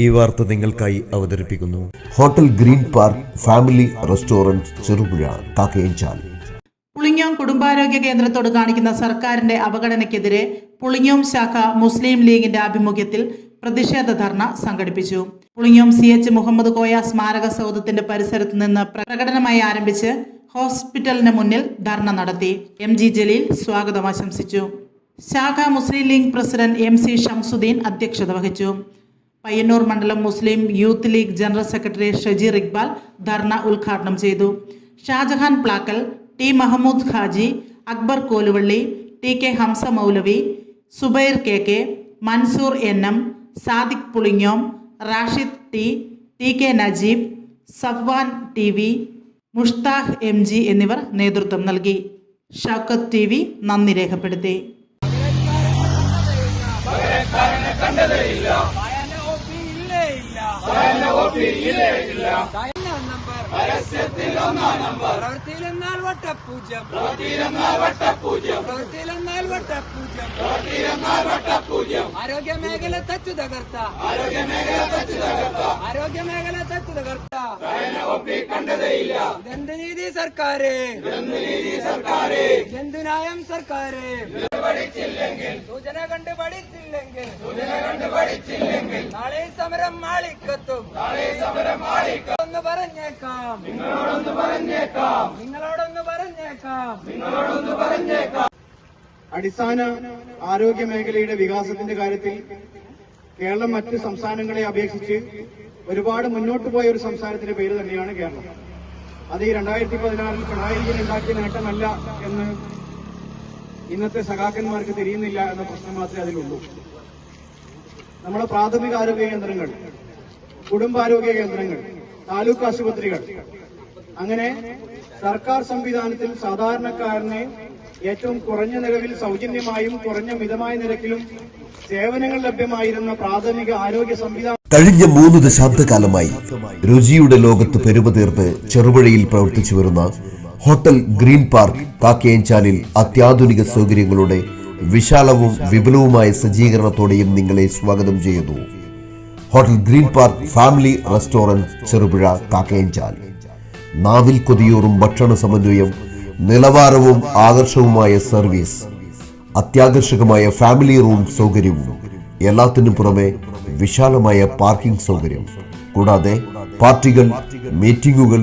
ഈ വാർത്ത നിങ്ങൾക്കായി അവതരിപ്പിക്കുന്നു. Hotel green park family restaurant Cherupuzha Kakkayanchal. Pulingome കുടുംബാരോഗ്യ കേന്ദ്രത്തോട് കാണിക്കുന്ന സർക്കാരിന്റെ അവഗണനയ്ക്കെതിരെ പുളിങ്ങോം ശാഖ മുസ്ലിം ലീഗിന്റെ ആഭിമുഖ്യത്തിൽ പ്രതിഷേധ ധർണ സംഘടിപ്പിച്ചു. പുളിങ്ങോം സി എച്ച് മുഹമ്മദ് കോയ സ്മാരക സൗധത്തിന്റെ പരിസരത്ത് നിന്ന് പ്രകടനമായി ആരംഭിച്ച് ഹോസ്പിറ്റലിന് മുന്നിൽ ധർണ നടത്തി. എം ജി ജലീൽ സ്വാഗതം ആശംസിച്ചു. ശാഖ Muslim League president M C Shamsuddin അധ്യക്ഷത വഹിച്ചു. പയ്യന്നൂർ മണ്ഡലം Muslim youth League general secretary Shaji Iqbal ധർണ ഉദ്ഘാടനം ചെയ്തു. Shajahan Plakkal T Mahmood Khaji Akbar Koluvalli T K Hamsa Moulavi Subair K K Mansoor N M Sadiq Pulingome Rashid T T K Najeeb Safwan T V Mushtaq M G എന്നിവർ നേതൃത്വം നൽകി. Shoukath T V നന്ദി രേഖപ്പെടുത്തി. പ്രവൃത്തിയിലെന്നാൽ വട്ടപൂജ്യം. പ്രവൃത്തിയിലെന്നാൽ വട്ടപൂജ്യം. പ്രവൃത്തിയിലെന്നാൽ വട്ടപൂജ്യം. ആരോഗ്യ മേഖല തച്ചു തകർത്ത. ആരോഗ്യ മേഖല തച്ചു തകർത്ത ആരോഗ്യ മേഖല തച്ചു തകർത്ത കണ്ടതേയില്ല. ഇതെന്ത് നീതി സർക്കാര്. സർക്കാരെ നീതി സർക്കാര്. ഇതെന്ത് ന്യായം സർക്കാര് സൂചന കണ്ട് പഠിച്ചില്ലെങ്കിൽ സൂചന കണ്ട് പഠിച്ചില്ലെങ്കിൽ നാളെ സമരം മാളിക്കത്തും. നാളെ സമരം മാളിക്കൊന്ന് പറഞ്ഞേക്കാം. നിങ്ങളോടൊന്ന് പറഞ്ഞേക്കാം. നിങ്ങളോടൊന്ന് പറഞ്ഞേക്കാം. നിങ്ങളോടൊന്ന് പറഞ്ഞേക്കാം. അടിസ്ഥാന ആരോഗ്യ മേഖലയുടെ വികാസത്തിന്റെ കാര്യത്തിൽ കേരളം മറ്റ് സംസ്ഥാനങ്ങളെ അപേക്ഷിച്ച് ഒരുപാട് മുന്നോട്ട് പോയ ഒരു സംസ്ഥാനത്തിന്റെ പേര് തന്നെയാണ് കേരളം. അത് ഈ രണ്ടായിരത്തി പതിനാറിൽ പിണറായി വിജയൻ ഉണ്ടാക്കിയ നേട്ടമല്ല എന്ന് ഇന്നത്തെ സഖാക്കന്മാർക്ക് തിരിയുന്നില്ല എന്ന പ്രശ്നം മാത്രമേ അതിലുള്ളൂ. നമ്മുടെ പ്രാഥമിക ആരോഗ്യ കേന്ദ്രങ്ങൾ കുടുംബാരോഗ്യ കേന്ദ്രങ്ങൾ താലൂക്ക് ആശുപത്രികൾ അങ്ങനെ സർക്കാർ സംവിധാനത്തിൽ സാധാരണക്കാരനെ ഏറ്റവും കുറഞ്ഞ നിലവിൽ സൗജന്യമായും കുറഞ്ഞ മിതമായ നിരക്കിലും സേവനങ്ങൾ ലഭ്യമായിരുന്ന പ്രാഥമിക ആരോഗ്യ സംവിധാനം കഴിഞ്ഞ മൂന്ന് ദശാബ്ദകാലമായി രുചിയുടെ ലോകത്ത് പെരുമതീർത്ത് ചെറുപുഴയിൽ പ്രവർത്തിച്ചു വരുന്ന ഹോട്ടൽ ഗ്രീൻ പാർക്ക് കാക്കയഞ്ചാലിൽ അത്യാധുനിക സൗകര്യങ്ങളുടെ വിശാലവും വിപുലവുമായ സജ്ജീകരണത്തോടെയും നിങ്ങളെ സ്വാഗതം ചെയ്യുന്നു. Hotel green park family restaurant Cherupuzha Kakkayanchal. നാവിൽ കൊതിയൂറും ഭക്ഷണ സമന്വയം നിലവാരവും ആകർഷവുമായ സർവീസ് അത്യാകർഷകമായ ഫാമിലി റൂം സൗകര്യവും എല്ലാത്തിനും പുറമെ വിശാലമായ പാർക്കിംഗ് സൗകര്യം. കൂടാതെ പാർട്ടികൾ മീറ്റിംഗുകൾ